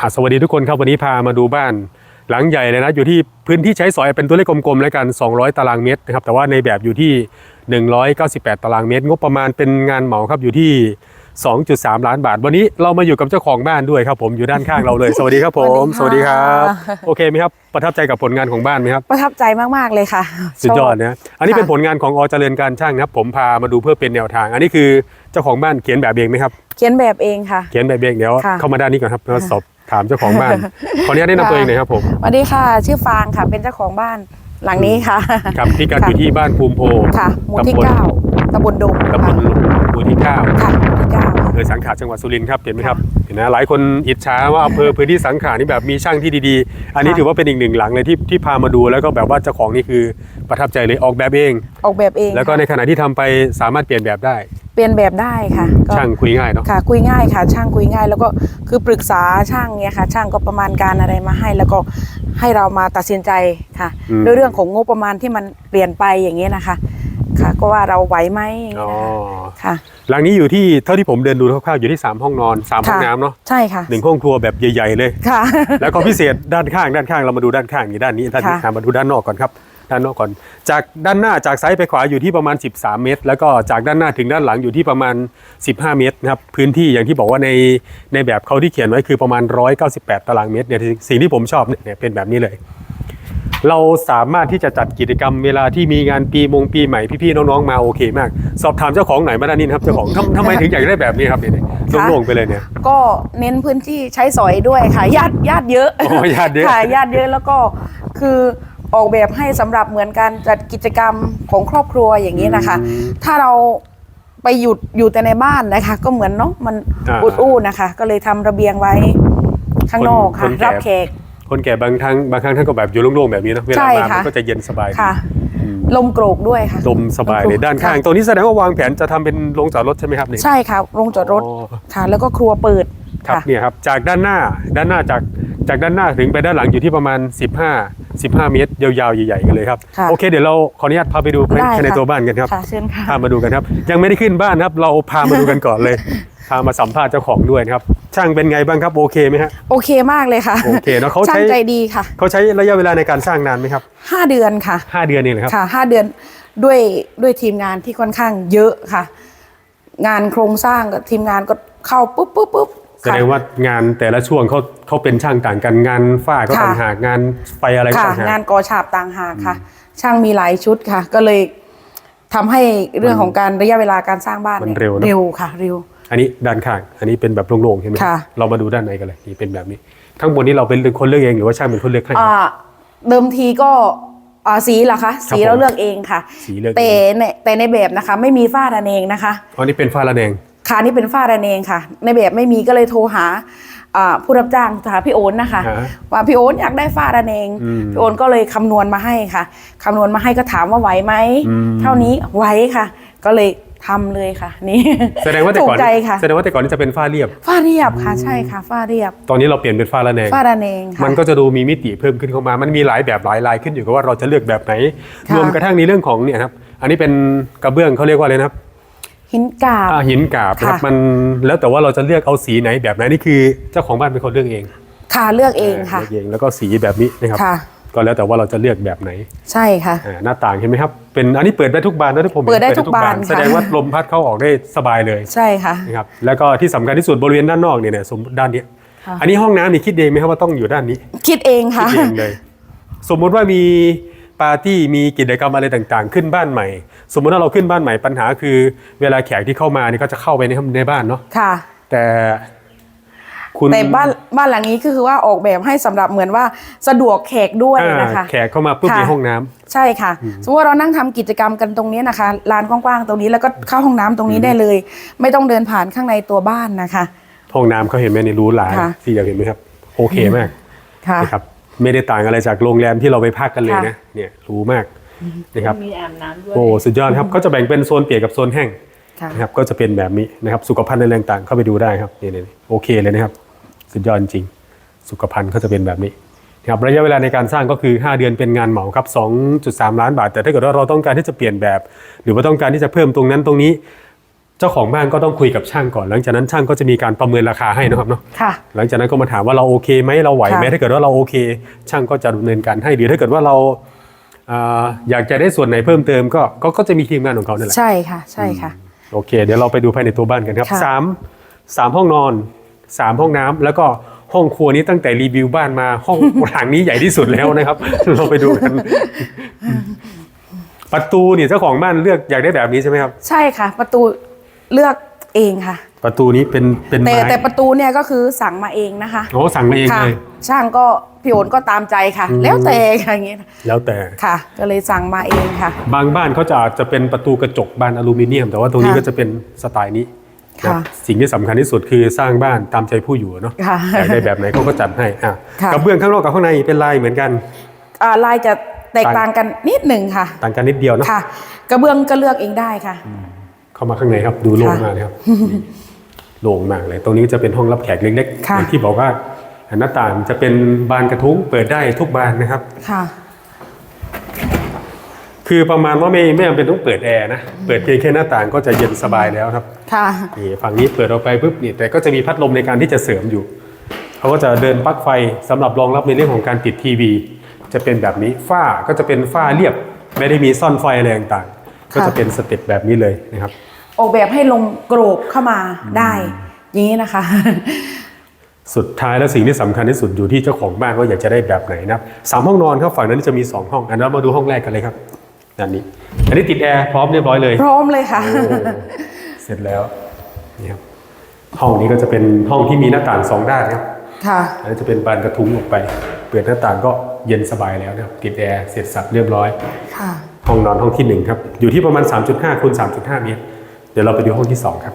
อะสวัสดีทุกคนครับวันนี้พามาดูบ้านหลังใหญ่เลยนะอยู่ที่พื้นที่ใช้สอยเป็นตัวเลขกลมๆแล้วกัน 200 ตารางเมตรนะครับแต่ว่าในแบบอยู่ที่ 198 ตารางเมตร งบประมาณเป็นงานเหมาครับอยู่ที่ 2.3 ล้านบาท วันนี้เรามาอยู่กับเจ้าของบ้านด้วยครับผมอยู่ด้านข้างเราเลย สวัสดีครับผม สวัสดีค่ะโอเคไหมครับประทับใจกับผลงานของบ้านไหมครับประทับใจมากๆเลยค่ะสุดยอดชบนะอันนี้ค่ะเป็นผลงานของอเจริญการช่างนะครับผมพามาดูเพื่อเป็นแนวทาง อันนี้คือเจ้าของบ้านเขียนแบบเองไหมครับเขียนแบบเองค่ะ เขียนแบบเองเดี๋ยวค่ะเข้ามาด้านนี้ก่อนครับแล้วสอบ ถามเจ้าของบ้าน ขออนุญาตแนะนำตัวเองหน่อยครับผมสวัสดีค่ะ ชื่อฟางค่ะ เป็นเจ้าของบ้านหลังนี้ค่ะ ครับพิกัดอยู่ที่บ้านภูมิโพค่ะหมู่ที่ตำบลเก้าตำบลดงตำบลหมู่ที่เก้าค่ะหมู่ที่เก้าค่ะ อำเภอสังขะจังหวัดสุรินทร์ครับเห็นไหมครับเห็นนะหลายคนอิจฉาว่าอำเภอพื้นที่สังขะนี่แบบมีช่างที่ดีๆ อันนี้ค่ะถือว่าเป็นอีกหนึ่งหลังเลยที่ที่พามาดูแล้วก็แบบว่าเจ้าของนี่คือประทับใจเลยออกแบบเอง ออกแบบเองแล้วก็ในขณะที่ทำไปสามารถเปลี่ยนแบบได้ เปลี่ยนแบบได้ค่ะก็ช่างคุยง่ายเนาะค่ะ คุยง่ายค่ะ ช่างคุยง่าย แล้วก็คือปรึกษาช่างเนี่ยค่ะ ช่างก็ประมาณการอะไรมาให้ แล้วก็ให้เรามาตัดสินใจค่ะด้วยเรื่องของงบประมาณที่มันเปลี่ยนไปอย่างเงี้ยนะคะ ค่ะ ก็ว่าเราไหวไหมอย่างอ๋เงี้อยนะคะค่ะ หลังนี้อยู่ที่เท่าที่ผมเดินดูคร่าวๆอยู่ที่ 3 ห้องนอน 3 ห้องค่ะ น้ำเนาะใช่ค่ะหนึ่งห้องครัวแบบใหญ่ๆเลย ค่ะ แล้วก็พิเศษด้านข้างด้านข้างเรามาดูด้านข้างนี่ด้านนี้ด้านนี้ค่ะ อะมาดูด้านนอกก่อนครับ ด้านนอกก่อน จากด้านหน้าจากซ้ายไปขวาอยู่ที่ประมาณ 13 เมตร แล้วก็จากด้านหน้าถึงด้านหลังอยู่ที่ประมาณ 15 เมตรนะครับพื้นที่อย่างที่บอกว่าในในแบบเขาที่เขียนไว้คือประมาณ 198 ตารางเมตรเนี่ยสิ่งที่ผมชอบเนี่ยเป็นแบบนี้เลย เราสามารถที่จะจัดกิจกรรมเวลาที่มีงานปีมงปีใหม่พี่ๆน้องๆมาโอเคมาก สอบถามเจ้าของหน่อยมาด้านนี้นะครับเจ้าของทำทำไมถึงอยากได้แบบนี้ครับเนี่ยโล่งๆไปเลยเนี่ยก็เน้นพื้นที่ใช้สอยด้วยค่ะญาติญาติเยอะโอ้ญาติเยอะค่ะญาติเยอะแล้วก็คือออกแบบให้สำหรับเหมือนการจัดกิจกรรมของครอบครัวอย่างนี้นะคะอืมถ้าเราไปหยุดอยู่แต่ในบ้านนะคะ ก็เหมือนเนาะมันอ่าอุดอู้นะคะ ก็เลยทำระเบียงไว้ข้างนอกคค่ะนแก่รับแขก คนแก่บางครั้งบางครั้งท่านก็แบบอยู่โล่งๆแบบนี้นะเวลาใช่มาค่ะ มันก็จะเย็นสบายค่ะอืมลมโกรกด้วยค่ะ ลมสบายเลยด้านข้าง ค่ะตรงนี้แสดงว่าวางแผนจะทำเป็นโรงจอดรถใช่ไหมครับนี่ใช่ค่ะโรงจอดรถอ๋อค่ะ แล้วก็ครัวเปิดครับค่ะเนี่ยครับจากด้านหน้าด้านหน้าจากจากด้านหน้าถึงไปด้านหลังอยู่ที่ประมาณ 15 15 เมตร ยาวๆใหญ่ๆกันเลยครับค่ะ โอเคเดี๋ยวเราขออนุญาตพาไปดูได้ภายในค่ะ ตัวบ้านกันครับ ค่ะเชิญค่ะ พามาดูกันครับ ยังไม่ได้ขึ้นบ้านครับ เราพามาดูกันก่อนเลย พามาสัมภาษณ์เจ้าของด้วยนะครับ ช่างเป็นไงบ้างครับโอเคไหมฮะ โอเคมากเลยค่ะโอเคเนอะเขาใช้ ช่างใจดีค่ะ เขาใช้ระยะเวลาในการสร้างนานไหมครับห้าเดือนค่ะ ห้าเดือนเองเหรอครับ ค่ะห้าเดือนด้วยด้วยทีมงานที่ค่อนข้างเยอะค่ะ งานโครงสร้างกับทีมงานก็เข้าปุ๊บปุ๊บปุ๊บแสดงว่างานแต่ละช่วงเขาเขาเป็นช่างต่างกันงานฝ้าก็ค่ะ ต่างหากงานไฟอะไรก็ค่ะ ต่างหาก งานกอฉาบต่างหากค่ะ ช่างมีหลายชุดค่ะ ก็เลยทำให้เรื่องของการระยะเวลาการสร้างบ้านมันยเร็วเนอะ เร็วค่ะ เร็ว อันนี้ด้านข้าง อันนี้เป็นแบบโล่งๆใช่ไหมค่ะ เรามาดูด้านในกันเลยนี่เป็นแบบนี้ทั้งหมดนี้เราเป็นคนเลือกเองหรือว่าช่างเป็นคนเลือกให้ อ่าเดิมทีก็อ่าสีเหรอคะ สีผมเราเลือกเองค่ะ สีเลือกเอง แต่ในแต่ในแบบนะคะ ไม่มีฝ้าระเนงนะคะ อ๋อนี่เป็นฝ้าระแนง ค่ะนี่เป็นฝ้าระเนงค่ะ ในแบบไม่มีก็เลยโทรหาอ่าผู้รับจ้างหาพี่โอนนะคะ ฮะว่าพี่โอนอยากได้ฝ้าระเนงอืมพี่โอนก็เลยคำนวณมาให้ค่ะคำนวณมาให้ก็ถามว่าไหวไหมอืม เท่านี้ไหวค่ะ ก็เลย ทำเลยค่ะ นี่แสดงว่าแต่ถูก่อนกใจค่ะแสดงว่าแต่ก่อนนี่จะเป็นฝ้าเรียบฝ้าเรียบค่ะใช่ค่ะฝ้าเรียบ ตอนนี้เราเปลี่ยนเป็นฝ้าระแนงฝ้าระเนงค่ะมันก็จะดูมีมิติเพิ่มขึ้นเข้ามา มันมีหลายแบบหลายลายขึ้นอยู่กับว่าเราจะเลือกแบบไหนค่ะรวมกระทั่งในเรื่องของเนี่ยครับ อันนี้เป็นกระเบื้องเขาเรียกว่าอะไรนะครับหินกาบอ่าหินกาบนะครับค่ะมันแล้วแต่ว่าเราจะเลือกเอาสีไหนแบบไหนนี่คือเจ้าของบ้านเป็นคนเลือกเองค่ะเลือกเองค่ะเลือกเองแล้วก็สีแบบนี้นะครับค่ะ ก็แล้วแต่ว่าเราจะเลือกแบบไหนใช่ค่ะ อ่าหน้าต่างเห็นไหมครับเป็นอันนี้เปิดได้ทุกบานนะที่ผมห็นเปิดได้ทุกบานค่ะ แสดงว่าลมพัดเข้าออกได้สบายเลยใช่ค่ะ นะครับแล้วก็ที่สำคัญที่สุดบริเวณด้านนอกเนี่ยเนี่ยสมมุติด้านเนี้ยค่ะ อันนี้ห้องน้ำนี่คิดเองไหมครับว่าต้องอยู่ด้านนี้ คิดเองค่ะ คิดเองเลยสมมุติว่ามีปาร์ตี้มีกิจกรรมอะไรต่างๆ ขึ้นบ้านใหม่ สมมุติว่าเราขึ้นบ้านใหม่ปัญหาคือ เวลาแขกที่เข้ามานี่ก็จะเข้าไปในในบ้านเนาะค่ะ แต่ คุณแต่บ้านบ้านหลังนี้ก็คือว่าออกแบบให้สำหรับเหมือนว่าสะดวกแขกด้วยอ่านะคะแขกเข้ามาปุ๊บค่ะมีห้องน้ำใช่ค่ะ สมมติว่าเรานั่งทำกิจกรรมกันตรงนี้นะคะลานกว้างๆตรงนี้แล้วก็เข้าห้องน้ำตรงนี้ได้เลย ไม่ต้องเดินผ่านข้างในตัวบ้านนะคะ ห้องน้ำเขาเห็นไหมนี่หรู้หลายค่ะที่อยากเห็นไหมครับ โอเคมากค่ะนะครับไม่ได้ต่างอะไรจากโรงแรมที่เราไปพักกันเลยค่ะนะเนี่ยรู้มากนะครับมีอาบน้ำด้วยโอ้สุดยอดครับเขาจะแบ่งเป็นโซนเปียกกับโซนแห้งค่ะนะครับก็จะเป็นแบบนี้นะครับสุขภัณฑ์อะไรต่างๆเข้าไปดูได้ครับนี่ๆโอเคเลยนะครับ สุดยอดจริง สุขภัณฑ์เขาจะเป็นแบบนี้นะครับระยะเวลาในการสร้างก็คือ 5 เดือนเป็นงานเหมาครับ 2.3 ล้านบาท แต่ถ้าเกิดว่าเราต้องการที่จะเปลี่ยนแบบ หรือว่าต้องการที่จะเพิ่มตรงนั้นตรงนี้ เจ้าของบ้านก็ต้องคุยกับช่างก่อน หลังจากนั้นช่างก็จะมีการประเมินราคาให้นะครับเนาะค่ะหลังจากนั้นก็มาถามว่าเราโอเคไหมเราไหวไหมค่ะถ้าเกิดว่าเราโอเค ช่างก็จะดำเนินการให้หรือถ้าเกิดว่าเราอ่าอยากจะได้ส่วนไหนเพิ่มเติมก็ก็ก็จะมีทีมงานของเขานั่นแหละใช่ค่ะใช่ค่ะโอเค เดี๋ยวเราไปดูภายในตัวบ้านกันครับค่ะสามสามห้องนอน สามห้องน้ำแล้วก็ห้องครัวนี้ตั้งแต่รีวิวบ้านมาห้องหลังนี้ใหญ่ที่สุดแล้วนะครับ เราไปดูกันประตูเนี่ยเจ้าของบ้านเลือกอยากได้แบบนี้ใช่ไหมครับ ใช่ค่ะ ประตูเลือกเองค่ะ ประตูนี้เป็นเป็นแต่ไม้แต่ประตูเนี่ยก็คือสั่งมาเองนะคะโอ้สั่งมาเองค่ะเลยช่างก็พี่โอนก็ตามใจค่ะอืมแล้วแต่ค่ะอย่างเงี้ยแล้วแต่ค่ะ ก็เลยสั่งมาเองค่ะ บางบ้านเขาจะอาจจะเป็นประตูกระจกบานอลูมิเนียม แต่ว่าตรงนี้ค่ะก็จะเป็นสไตล์นี้ ค่ะนะสิ่งที่สำคัญที่สุดคือสร้างบ้านตามใจผู้อยู่เนาะค่ะอยากได้แบบไหนเขาก็จัดให้อะค่ะกระเบื้องข้างนอกกับข้างในเป็นลายเหมือนกันอ่าลายจะแตกต่างกันนิดหนึ่งค่ะ ต่างกันนิดเดียวเนาะค่ะกระเบื้องก็เลือกเองได้ค่ะ เข้ามาข้างในครับดูโล่งค่ะมากเลยครับโล่งมากเลย ตรงนี้จะเป็นห้องรับแขกเล็กๆค่ะอย่างที่บอกว่าหน้าต่างจะเป็นบานกระทุ้งเปิดได้ทุกบานนะครับค่ะ คือประมาณว่าไม่ไม่จำเป็นต้องเปิดแอร์นะ เปิดเพียงแค่หน้าต่างก็จะเย็นสบายแล้วครับค่ะนี่ฝั่งนี้เปิดออกไปปุ๊บนี่แต่ก็จะมีพัดลมในการที่จะเสริมอยู่เขาก็จะเดินปลั๊กไฟสำหรับรองรับในเรื่องของการติดทีวี จะเป็นแบบนี้ฝ้าก็จะเป็นฝ้าเรียบ ไม่ได้มีซ่อนไฟอะไรต่างๆ ก็จะเป็นสเต็ปแบบนี้เลยนะครับ ออกแบบให้ลมโกรกเข้ามาได้อย่างนี้นะคะสุดท้ายแล้วสิ่งที่สำคัญที่สุดอยู่ที่เจ้าของบ้านว่าอยากจะได้แบบไหนนะครับสามห้องนอนครับฝั่งนั้นจะมีสองห้องอันนั้นเรามาดูห้องแรกกันเลยครับ ด้านนี้ อันนี้ติดแอร์พร้อมเรียบร้อยเลย พร้อมเลยค่ะโอ้เสร็จแล้วนี่ครับห้องนี้ก็จะเป็นห้องที่มีหน้าต่างสองด้านครับค่ะอันนี้จะเป็นบานกระทุ้งออกไป เปิดหน้าต่างก็เย็นสบายแล้วนะครับ ติดแอร์เสร็จสับเรียบร้อย ค่ะ ห้องนอนห้องที่หนึ่งครับ อยู่ที่ประมาณ 3.5คูณ3.5 เมตร เดี๋ยวเราไปดูห้องที่สองครับ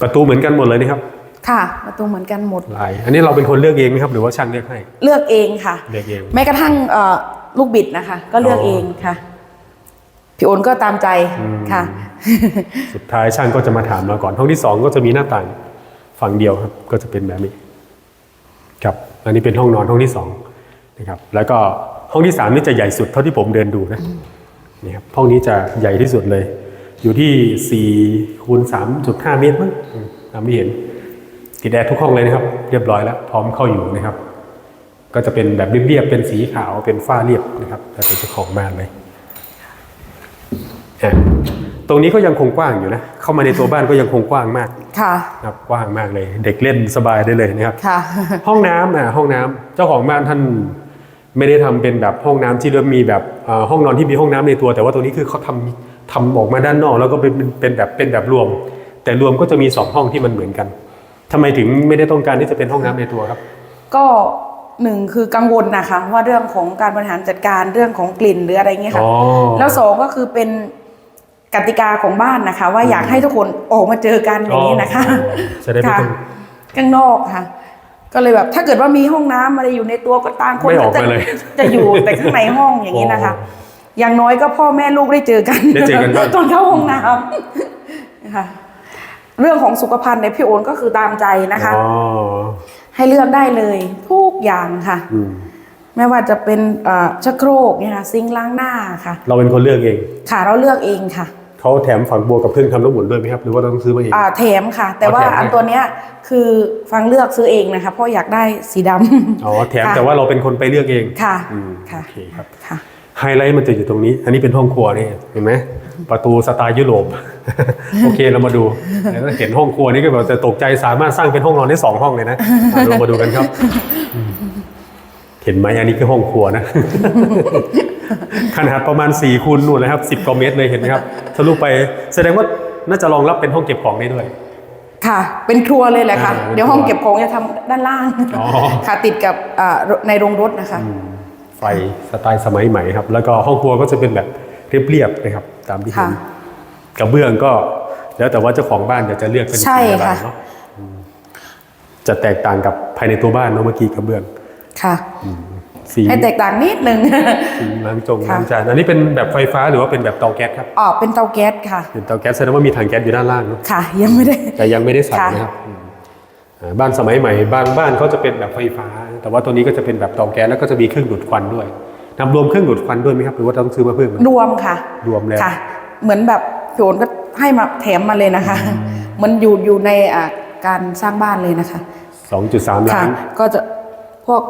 ประตูเหมือนกันหมดเลยนะครับ ค่ะ ประตูเหมือนกันหมดลายอันนี้เราเป็นคนเลือกเองไหมครับ หรือว่าช่างเลือกให้ เลือกเองค่ะ เลือกเอง แม้กระทั่งเอ่อ ลูกบิดนะคะ ก็เลือกอ๋อเองค่ะพี่โอนก็ตามใจค่ะ สุดท้ายช่างก็จะมาถามเราก่อน ห้องที่สองก็จะมีหน้าต่างฝั่งเดียวครับ ก็จะเป็นแบบนี้ ครับ อันนี้เป็นห้องนอนห้องที่สองนะครับ แล้วก็ห้องที่สามนี่จะใหญ่สุดเท่าที่ผมเดินดูนะนี่ครับห้องนี้จะใหญ่ที่สุดเลย อยู่ที่สี่คูณสามจุดห้าเมตรมั้งอืมตามที่เห็นติดแอร์ทุกห้องเลยนะครับ เรียบร้อยแล้ว พร้อมเข้าอยู่นะครับ ก็จะเป็นแบบเรียบๆเป็นสีขาวเป็นฝ้าเรียบนะครับแล้วเป็นเจ้าของบ้านเลยอะตรงนี้ก็ยังคงกว้างอยู่นะ เข้ามาในตัวบ้านก็ยังคงกว้างมาก ค่ะนะครับกว้างมากเลย เด็กเล่นสบายได้เลยนะครับ ค่ะ ห้องน้ำอะห้องน้ำเจ้าของบ้านท่านไม่ได้ทำเป็นแบบห้องน้ำที่เริ่มมีแบบเอ่อห้องนอนที่มีห้องน้ำในตัว แต่ว่าตัวนี้คือเขาทำทำออกมาด้านนอกแล้วก็เป็นเป็นเป็นแบบเป็นแบบรวม แต่รวมก็จะมีสองห้องที่มันเหมือนกันทำไมถึงไม่ได้ต้องการที่จะเป็นห้องน้ำในตัวครับ ก็ หนึ่งคือกังวลนะคะว่าเรื่องของการบริหารจัดการเรื่องของกลิ่นหรืออะไรเงี้ยค่ะอ๋อ แล้วสองก็คือเป็นกติกาของบ้านนะคะ ว่าอยากให้ทุกคนออกมาเจอกันอย่างนี้นะคะอ๋อจะได้ไม่ค่ะต้อง ข้างนอกค่ะ ก็เลยแบบถ้าเกิดว่ามีห้องน้ำอะไรอยู่ในตัวก็ต่างคนไม่ออกจะมาเลยจะอยู่แต่ข้างในห้องอย่างนี้นะคะ อย่างน้อยก็พ่อแม่ลูกได้เจอกันได้เจอกันบ้าง ตอนเข้าห้องน้ำค่ะเรื่องของสุขภัณฑ์ในยพี่โอนก็คือตามใจนะคะ อ๋อ ให้เลือกได้เลยทุกอย่างค่ะ อืมไม่ว่าจะเป็นเอ่อชักโครกเนี่ยค่ะซิงค์ล้างหน้าค่ะ เราเป็นคนเลือกเองค่ะเราเลือกเองค่ะเขาแถมฝักบัวกับเครื่องทำน้ำอุ่นด้วยไหมครับ หรือว่าเราต้องซื้อมาเอง อ่าแถมค่ะ แต่ว่าอ๋อแถมให้อันตัวเนี้ยคือฟังเลือกซื้อเองนะคะเพราะอยากได้สีดำ อ๋อแถมค่ะ แต่ว่าเราเป็นคนไปเลือกเองค่ะอืมค่ะโอเคครับค่ะ ไฮไลท์มันจะอยู่ตรงนี้ อันนี้เป็นห้องครัวนี่เห็นไหม ประตูสไตล์ยุโรป โอเคเรามาดูแล้วเห็นห้องครัวนี่ก็แบบจะตกใจสามารถสร้างเป็นห้องนอนได้สองห้องเลยนะอะเรามาดูกันครับอืมเห็นไหมอันนี้คือห้องครัวนะ ขนาดประมาณ4ี่คูณนู่นเลยครับสิบกว่าเมตรเลยเห็นไหมครับทะลุไปแสดงว่าน่าจะรองรับเป็นห้องเก็บของได้ด้วยค่ะ เป็นครัวเลยแหละค่ะอ่าเป็นเดี๋ยวห้องเก็บของจะทำด้านล่างอ๋อค่ะติดกับอ่าในโรงรถนะคะ ไฟสไตล์สมัยใหม่ครับ แล้วก็ห้องครัวก็จะเป็นแบบ เรียบๆนะครับตามที่เห็นค่ะกระเบื้องก็แล้วแต่ว่าเจ้าของบ้านอยากจะเลือกเป็นใช่สีอะไรค่ะเนาะอืมจะแตกต่างกับภายในตัวบ้านเนาะเมื่อกี้กระเบื้องค่ะสีให้แตกต่างนิดนึงสีล้างจงค่ะล้างจานอันนี้เป็นแบบไฟฟ้าหรือว่าเป็นแบบเตาแก๊สครับอ๋อเป็นเตาแก๊สค่ะเป็นเตาแก๊สแสดงว่ามีถังแก๊สอยู่ด้านล่างเนาะค่ะ ยังไม่ได้แต่ยังไม่ได้ใส่ค่ะนะครับอืมอ่าบ้านสมัยใหม่ บางบ้านเขาจะเป็นแบบไฟฟ้า แต่ว่าตัวนี้ก็จะเป็นแบบเตาแก๊สแล้วก็จะมีเครื่องดูดควันด้วย นำรวมเครื่องดูดควันด้วยไหมครับหรือว่าต้องซื้อมาเพิ่มไหมรวมค่ะ รวมแล้วค่ะ เหมือนแบบพี่โอนก็ให้มาแถมมาเลยนะคะ มันอยู่อยู่ในอ่าการสร้างบ้านเลยนะคะ2.3ล้าค่ะน ก็จะพวก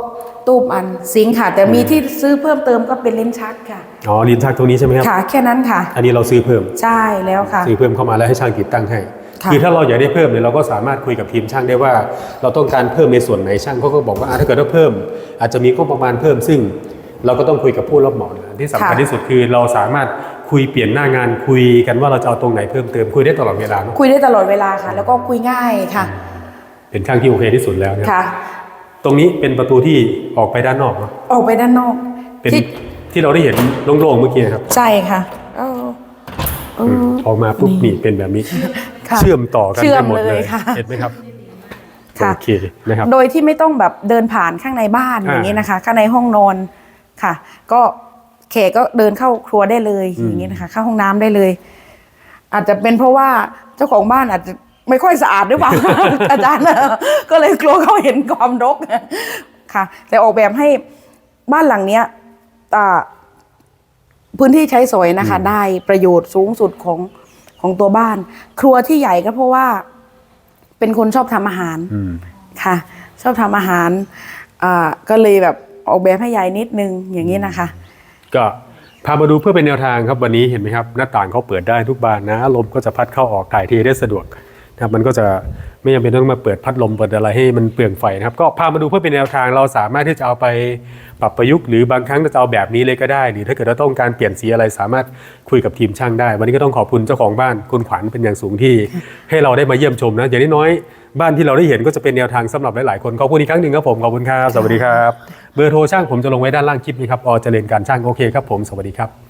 ตู้อันซิงค์ค่ะ แต่มีที่ซื้อเพิ่มเติมก็เป็นลิ้นชักค่ะ อ๋อลิ้นชักตรงนี้ใช่ไหมครับ ค่ะ แค่นั้นค่ะ อันนี้เราซื้อเพิ่ม ใช่แล้วค่ะ ซื้อเพิ่มเข้ามาแล้วให้ช่างติดตั้งให้ ค่ะ คือถ้าเราอยากได้เพิ่มเนี่ยเราก็สามารถคุยกับทีมช่างได้ว่า เราต้องการเพิ่มในส่วนไหนช่างเขาก็บอกว่าอะถ้าเกิดว่าเพิ่ม อาจจะมีงบประมาณเพิ่มซึ่ง เราก็ต้องคุยกับผู้รับเหมานะที่สำคัญที่สุดคือเราสามารถคุยเปลี่ยนหน้างานคุยกันว่าเราจะเอาตรงไหนเพิ่มเติมคุยได้ตลอดเวลาเนอะคุยได้ตลอดเวลาค่ะ แล้วก็คุยง่ายค่ะเป็นช่างที่โอเคที่สุดแล้วเนี่ยค่ะ ตรงนี้เป็นประตูที่ออกไปด้านนอกเนอะออกไปด้านนอกเป็นที่ที่เราได้เห็นโล่งๆเมื่อกี้ครับใช่ค่ะเออเออ ออกมาปุ๊บนี่เป็นแบบนี้ ค่ะเชื่อมต่อกันเชื่อได้มหมดเลยเลยค่ะ เห็นไหมครับค่ะ โอเคนะครับ โดยที่ไม่ต้องแบบเดินผ่านข้างในบ้านอ่า อย่างนี้นะคะ ข้างในห้องนอน ค่ะ ก็แขกก็เดินเข้าครัวได้เลยอย่างนี้นะคะเข้าห้องน้ำได้เลย อาจจะเป็นเพราะว่าเจ้าของบ้านอาจจะไม่ค่อยสะอาดหรือเปล่า อาจารย์ก็เลยกลัวเขาเห็นความรกค่ะ แต่ออกแบบให้บ้านหลังเนี้ยอ่าพื้นที่ใช้สอยนะคะ ได้ประโยชน์สูงสุดของของตัวบ้าน ครัวที่ใหญ่ก็เพราะว่า เป็นคนชอบทำอาหารอืมค่ะ ชอบทำอาหารอ่าก็เลยแบบ ออกแบบให้ใหญ่นิดนึงอย่างนี้นะคะ ก็พามาดูเพื่อเป็นแนวทางครับวันนี้เห็นไหมครับ หน้าต่างเขาเปิดได้ทุกบานนะลมก็จะพัดเข้าออกถ่ายเทได้สะดวกนะครับมันก็จะไม่จำเป็นต้องมาเปิดพัดลมเปิดอะไรให้มันเปลืองไฟนะครับก็พามาดูเพื่อเป็นแนวทางเราสามารถที่จะเอาไปปรับประยุกต์หรือบางครั้งจะเอาแบบนี้เลยก็ได้ หรือถ้าเกิดเราต้องการเปลี่ยนสีอะไรสามารถคุยกับทีมช่างได้ วันนี้ก็ต้องขอบคุณเจ้าของบ้านคุณขวัญเป็นอย่างสูงที่ ให้เราได้มาเยี่ยมชมนะอย่างน้อยๆบ้านที่เราได้เห็นก็จะเป็นแนวทางสำหรับหลายๆคนขอบคุณอีกครั้งหนึ่งครับผมขอบคุณครับสวัสดีครับ เบอร์โทรช่างผมจะลงไว้ด้านล่างคลิปนี้ครับอเจริญการช่างโอเคครับผมสวัสดีครับ